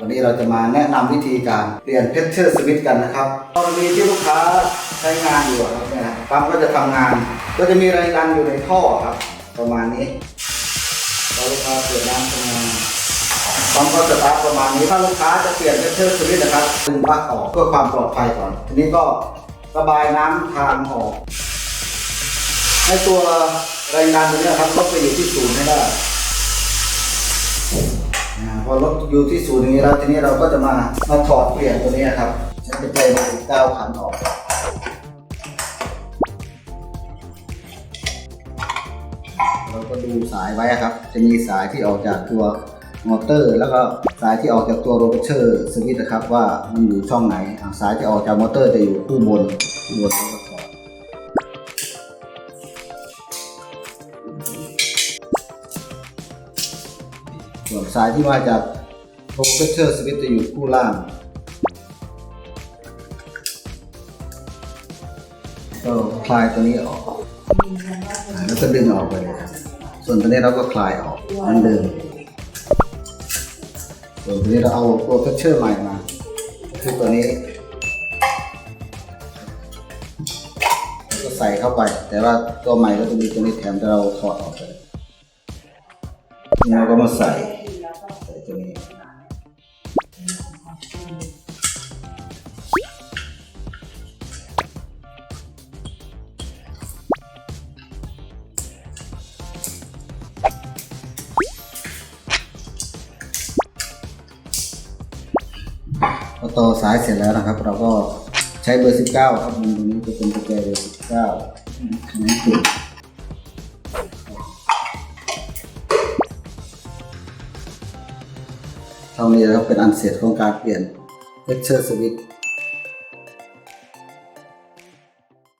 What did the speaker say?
วันนี้เราจะมาแนะนำวิธีการเปลี่ยนเพชเชอร์สวิตกันนะครับกรณีที่ลูกค้าใช้งานอยู่อะครับเนี่ยปั๊มก็จะทำงาน ก็จะมีแรงดันอยู่ในท่อครับ ประมาณนี้พอลูกค้าเปิดน้ำทำงานปั๊มก็จะตาร์ทประมาณนี้ถ้าลูกค้าจะเปลี่ยนเพชเชอร์สวิตนะครับดึงปลั๊กออกเพื่อความปลอดภัยก่อน ทีนี้ก็ระบายน้ำทางออก ให้ตัวแรงดันตัวเนี้ยครับลดไปอยู่ที่ศูนย์ให้ได้ อ่าพอรถอยู่ที่ศูนย์อย่างนี้แล้วทีนี้เราก็จะมามาถอดเปลี่ยนตัวนี้ครับใช้เป็นใจมาสิบเก้าขันออกเราก็ดูสายไว้ครับ จะมีสายที่ออกจากตัวมอเตอร์ แล้วก็สายที่ออกจากตัวโรเบเชอร์สวิตช์นะครับว่ามันอยู่ช่องไหนสายที่ออกจากมอเตอร์จะอยู่คู่บนคู่บนแล้วก็ ส่วนสายที่มาจากโปรเฟเชอร์สวิตจะอยู่คู่ล่าง ก็คลายตัวนี้ออก แล้วก็ดึงออกไปเลยครับ ส่วนตัวนี้เราก็คลายออกเหมันเดิมส่วนตัวนี้เราเอาโปรเฟสเชอร์ใหม่มาคือตัวนี้ก็ใส่เข้าไป แต่ว่าตัวใหม่ก็จะมีตัวนี้แถมแต่เราถอดออกไป เลยนี่เราก็มาใส่ใส่ตัวนี้พอต่อสายเสร็จแล้วนะครับ เราก็ใช้เบอร์ 19 ครับตรงนี้จะเป็นกุญแจเบอร์19อันนี้คือ เท่านี้นะครับเป็นอันเสร็จของการเปลี่ยนเลคเชอร์สวิต